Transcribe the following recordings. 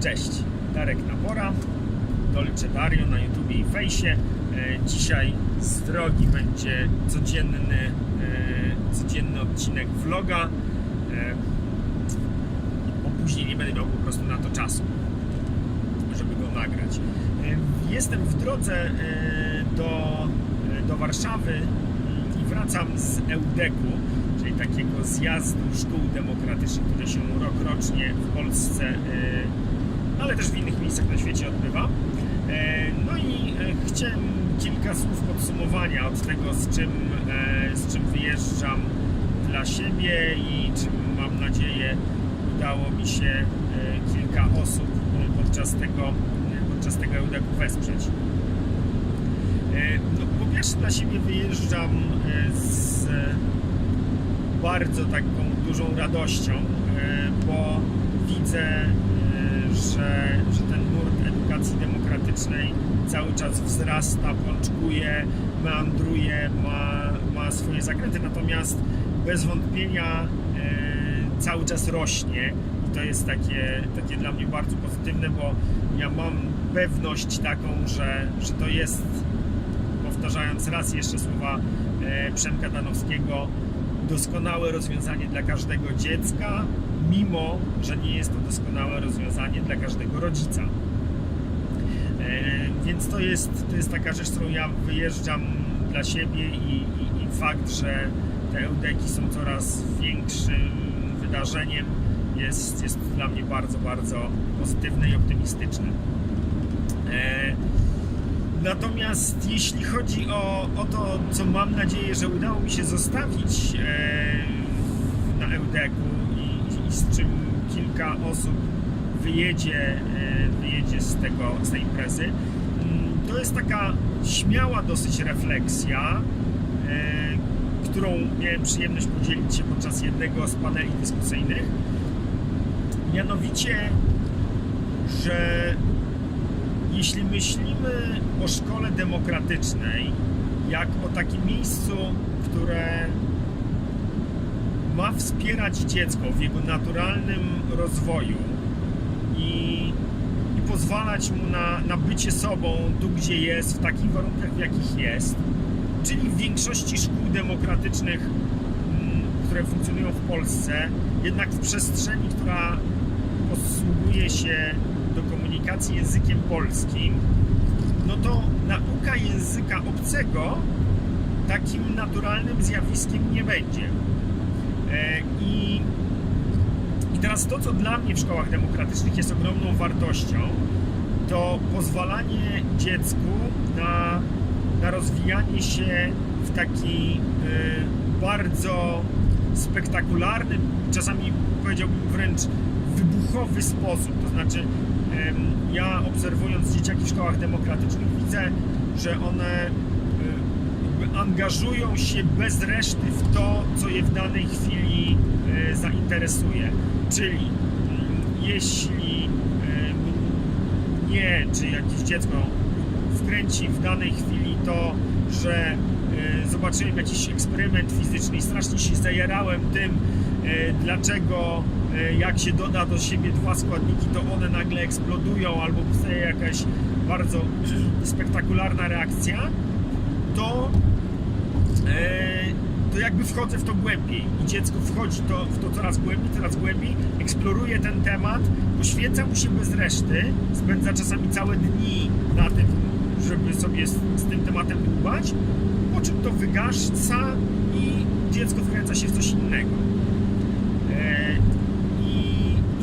Cześć, Darek Napora, Dolce Dario na YouTubie i Fejsie. E, Dzisiaj z drogi będzie codzienny, e, codzienny odcinek vloga, e, bo później nie będę miał po prostu na to czasu, żeby go nagrać. Jestem w drodze do, do Warszawy mm, i wracam z EUDEK-u, czyli takiego zjazdu szkół demokratycznych, który się rok rocznie w Polsce, ale też w innych miejscach na świecie odbywa. E, No i e, chciałem kilka słów podsumowania od tego, z czym, e, z czym wyjeżdżam dla siebie i czym mam nadzieję udało mi się kilka osób podczas tego, podczas tego EUDEK-u wesprzeć. No, po pierwsze dla siebie wyjeżdżam z bardzo taką dużą radością, bo widzę, że, że ten nurt edukacji demokratycznej cały czas wzrasta, pączkuje, meandruje, ma, ma swoje zakręty, natomiast bez wątpienia e, cały czas rośnie. I to jest takie, takie dla mnie bardzo pozytywne, bo ja mam pewność taką, że, że to jest powtarzając raz jeszcze słowa e, Przemka Danowskiego, doskonałe rozwiązanie dla każdego dziecka, mimo że nie jest to doskonałe rozwiązanie dla każdego rodzica. E, Więc to jest, to jest taka rzecz, którą ja wyjeżdżam dla siebie i, i, i fakt, że te eudeki są coraz większym wydarzeniem jest, jest dla mnie bardzo, bardzo pozytywne i optymistyczne. E, Natomiast jeśli chodzi o, o to, co mam nadzieję, że udało mi się zostawić e, na EUDEK-u z czym kilka osób wyjedzie, e, wyjedzie z, tego, z tej imprezy, mm, to jest taka śmiała dosyć refleksja, e, którą miałem przyjemność podzielić się podczas jednego z paneli dyskusyjnych. Mianowicie, że jeśli myślimy o szkole demokratycznej, jak o takim miejscu, które ma wspierać dziecko w jego naturalnym rozwoju i, i pozwalać mu na, na bycie sobą tu, gdzie jest, w takich warunkach, w jakich jest, czyli w większości szkół demokratycznych, mm, które funkcjonują w Polsce, jednak w przestrzeni, która posługuje się do komunikacji językiem polskim, no to nauka języka obcego takim naturalnym zjawiskiem nie będzie. E, I, I teraz to, co dla mnie w szkołach demokratycznych jest ogromną wartością, to pozwalanie dziecku na, na rozwijanie się w taki e, bardzo spektakularny, czasami powiedziałbym wręcz wybuchowy sposób. To znaczy, ja obserwując dzieciaki w szkołach demokratycznych widzę, że one jakby angażują się bez reszty w to, co je w danej chwili e, zainteresuje. Czyli mm, jeśli mnie czy jakieś dziecko wkręci w danej chwili to, że e, zobaczyłem jakiś eksperyment fizyczny i strasznie się zajarałem tym, e, dlaczego e, jak się doda do siebie dwa składniki, to one nagle eksplodują albo powstaje jakaś bardzo spektakularna reakcja, to e, to jakby wchodzę w to głębiej i dziecko wchodzi to, w to coraz głębiej, coraz głębiej, eksploruje ten temat, poświęca mu się bez reszty, spędza czasami całe dni na tym, żeby sobie z, z tym tematem dłubać, po czym to wygaszca i dziecko wkręca się w coś innego. E, i,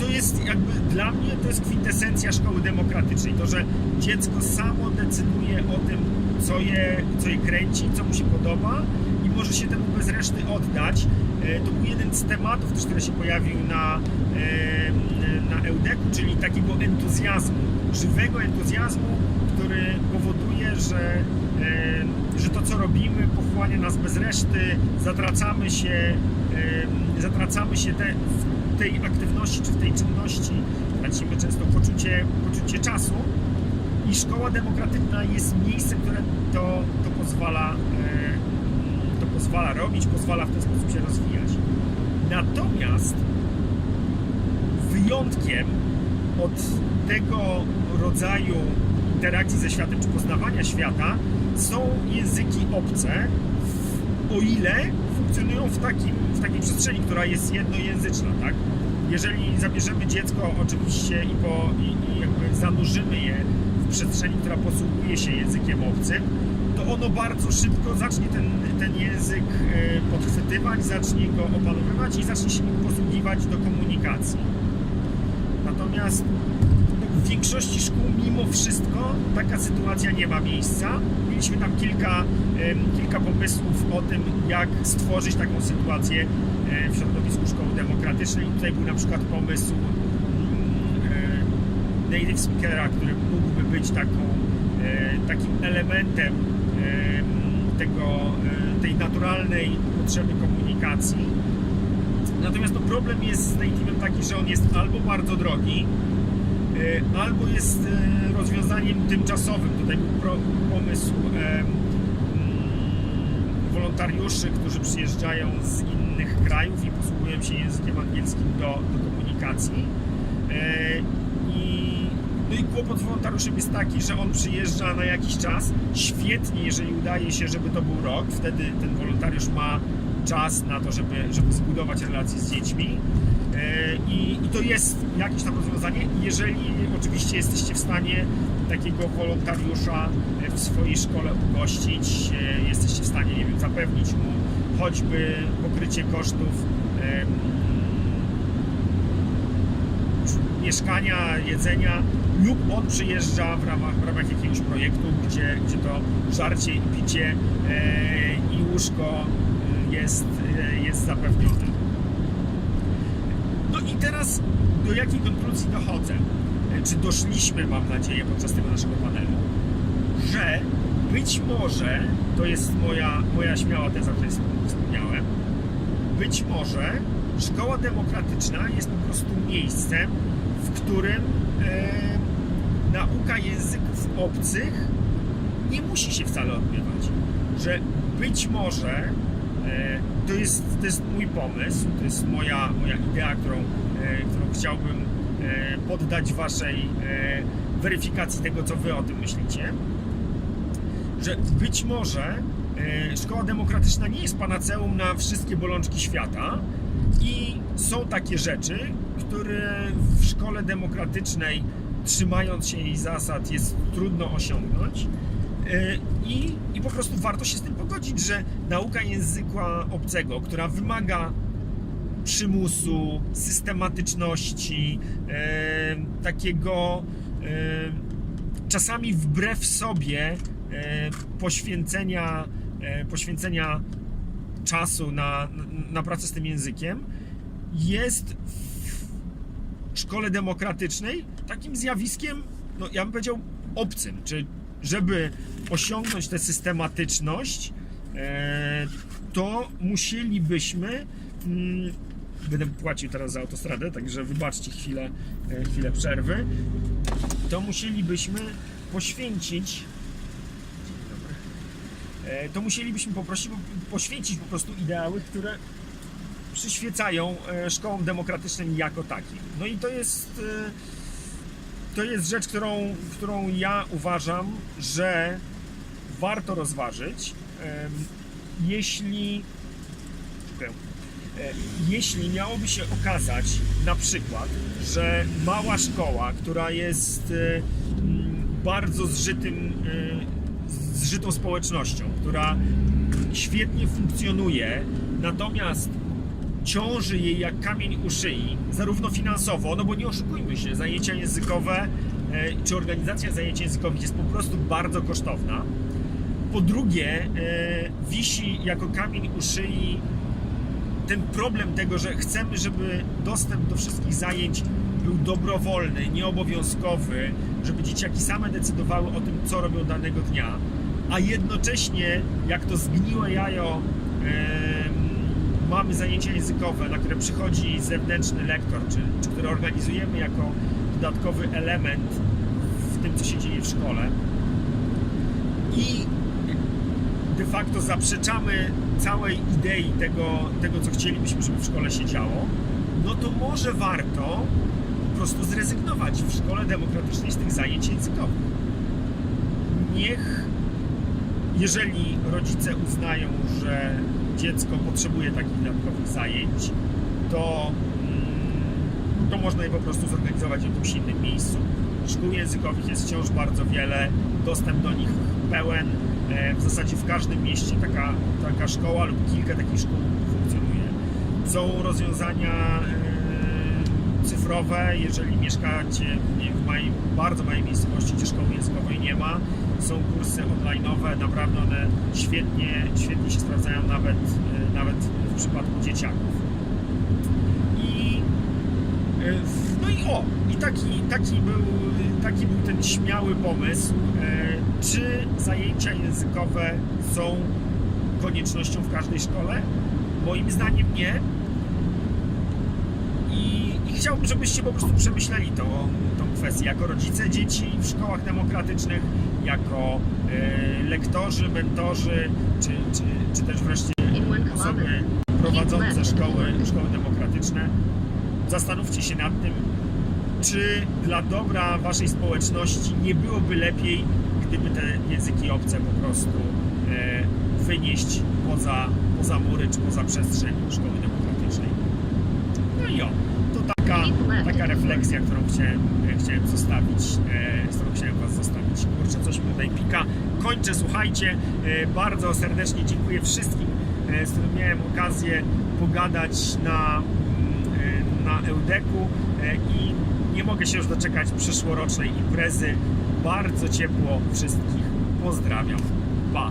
to jest jakby dla mnie to jest kwintesencja szkoły demokratycznej, to, że dziecko samo decyduje o tym, co je, co je kręci, co mu się podoba i może się temu bez reszty oddać. E, To był jeden z tematów też, który się pojawił na, e, na EUDEK-u, czyli takiego entuzjazmu, żywego entuzjazmu, który powoduje, że, e, że to, co robimy, pochłania nas bez reszty, zatracamy się, zatracamy się te, w tej aktywności czy w tej czynności, tracimy często poczucie, poczucie czasu i szkoła demokratyczna jest miejscem, które to, to pozwala e, to pozwala robić, pozwala w ten sposób się rozwijać. Natomiast wyjątkiem od tego rodzaju interakcji ze światem, czy poznawania świata, są języki obce, o ile funkcjonują w, takim, w takiej przestrzeni, która jest jednojęzyczna, tak? Jeżeli zabierzemy dziecko oczywiście i, po, i, i zanurzymy je przestrzeni, która posługuje się językiem obcym, to ono bardzo szybko zacznie ten, ten język e, podchwytywać, zacznie go opanowywać i zacznie się posługiwać do komunikacji. Natomiast w większości szkół mimo wszystko taka sytuacja nie ma miejsca. Mieliśmy tam kilka, kilka pomysłów o tym, jak stworzyć taką sytuację e, w środowisku szkoły demokratycznej. Tutaj był na przykład pomysł native speakera, który mógłby być taką, e, takim elementem em, tego, e, tej naturalnej potrzeby komunikacji. Natomiast no, problem jest z native'em taki, że on jest albo bardzo drogi, e, albo jest e, rozwiązaniem tymczasowym. Tutaj był pomysł e, mm, wolontariuszy, którzy przyjeżdżają z innych krajów i posługują się językiem angielskim do, do komunikacji. No i kłopot z wolontariuszem jest taki, że on przyjeżdża na jakiś czas. Świetnie, jeżeli udaje się, żeby to był rok, wtedy ten wolontariusz ma czas na to, żeby, żeby zbudować relacje z dziećmi. E, I, I to jest jakieś tam rozwiązanie, jeżeli oczywiście jesteście w stanie takiego wolontariusza e, w swojej szkole ugościć, e, jesteście w stanie, nie wiem, zapewnić mu choćby pokrycie kosztów mieszkania, jedzenia lub on przyjeżdża w ramach, w ramach jakiegoś projektu, gdzie, gdzie to żarcie i picie e, i łóżko e, jest, e, jest zapewnione. No i teraz do jakiej konkluzji dochodzę? E, Czy doszliśmy, mam nadzieję, podczas tego naszego panelu, że być może, to jest moja, moja śmiała teza, o której wspomniałem, być może szkoła demokratyczna jest po prostu miejscem, w którym e, nauka języków obcych nie musi się wcale odbywać. Że być może e, to, jest, to jest mój pomysł, to jest moja, moja idea, którą, e, którą chciałbym e, poddać Waszej e, weryfikacji tego, co Wy o tym myślicie że być może e, szkoła demokratyczna nie jest panaceum na wszystkie bolączki świata i są takie rzeczy, które w szkole demokratycznej, trzymając się jej zasad, jest trudno osiągnąć. E, I, I po prostu warto się z tym pogodzić, że nauka języka obcego, która wymaga przymusu, systematyczności, e, takiego e, czasami wbrew sobie e, poświęcenia, e, poświęcenia czasu na, na pracę z tym językiem jest szkole demokratycznej takim zjawiskiem, no ja bym powiedział obcym, czy żeby osiągnąć tę systematyczność, e, to musielibyśmy mm, będę płacił teraz za autostradę, także wybaczcie chwilę, e, chwilę przerwy, to musielibyśmy poświęcić. E, to musielibyśmy poprosić, poświęcić po prostu ideały, które przyświecają e, szkołom demokratycznym jako takim. No i to jest e, to jest rzecz, którą, którą ja uważam, że warto rozważyć, jeśli. E, jeśli miałoby się okazać na przykład, że mała szkoła, która jest mm, bardzo zżytym, zżytą społecznością, która świetnie funkcjonuje, natomiast ciąży jej jak kamień u szyi, zarówno finansowo, no bo nie oszukujmy się, zajęcia językowe e, czy organizacja zajęć językowych jest po prostu bardzo kosztowna. Po drugie, e, wisi jako kamień u szyi ten problem tego, że chcemy, żeby dostęp do wszystkich zajęć był dobrowolny, nieobowiązkowy, żeby dzieciaki same decydowały o tym, co robią danego dnia, a jednocześnie, jak to zgniłe jajo, mamy zajęcia językowe, na które przychodzi zewnętrzny lektor, czy, czy które organizujemy jako dodatkowy element w tym, co się dzieje w szkole. I de facto zaprzeczamy całej idei tego, tego, co chcielibyśmy, żeby w szkole się działo, no to może warto po prostu zrezygnować w szkole demokratycznej z tych zajęć językowych. Niech, jeżeli rodzice uznają, że dziecko potrzebuje takich dodatkowych zajęć, to, mm, to można je po prostu zorganizować w jakimś innym miejscu. Szkół językowych jest wciąż bardzo wiele, dostęp do nich pełen. E, W zasadzie w każdym mieście taka, taka szkoła lub kilka takich szkół funkcjonuje. Są rozwiązania e, cyfrowe, jeżeli mieszkacie w małej, bardzo małej miejscowości, gdzie szkoły językowej nie ma. Są kursy online'owe, naprawdę one świetnie, świetnie się sprawdzają nawet, e, nawet w przypadku dzieciaków. I e, no i o, i taki, taki, był, taki był ten śmiały pomysł, e, czy zajęcia językowe są koniecznością w każdej szkole? Moim zdaniem nie. I, chciałbym, żebyście po prostu przemyśleli tą, tą kwestię jako rodzice dzieci w szkołach demokratycznych, jako e, lektorzy, mentorzy, czy, czy, czy też wreszcie osoby prowadzące szkoły, szkoły demokratyczne. Zastanówcie się nad tym, czy dla dobra waszej społeczności nie byłoby lepiej, gdyby te języki obce po prostu e, wynieść poza, poza mury czy poza przestrzeń szkoły demokratycznej. No i o, taka, refleksja, którą chciałem, chciałem zostawić, e, z którą chciałem was zostawić. Kurczę, coś mi tutaj pika. Kończę, słuchajcie, e, bardzo serdecznie dziękuję wszystkim, e, z którymi miałem okazję pogadać na, mm, na Eudeku i nie mogę się już doczekać przyszłorocznej imprezy. Bardzo ciepło wszystkich pozdrawiam. Pa!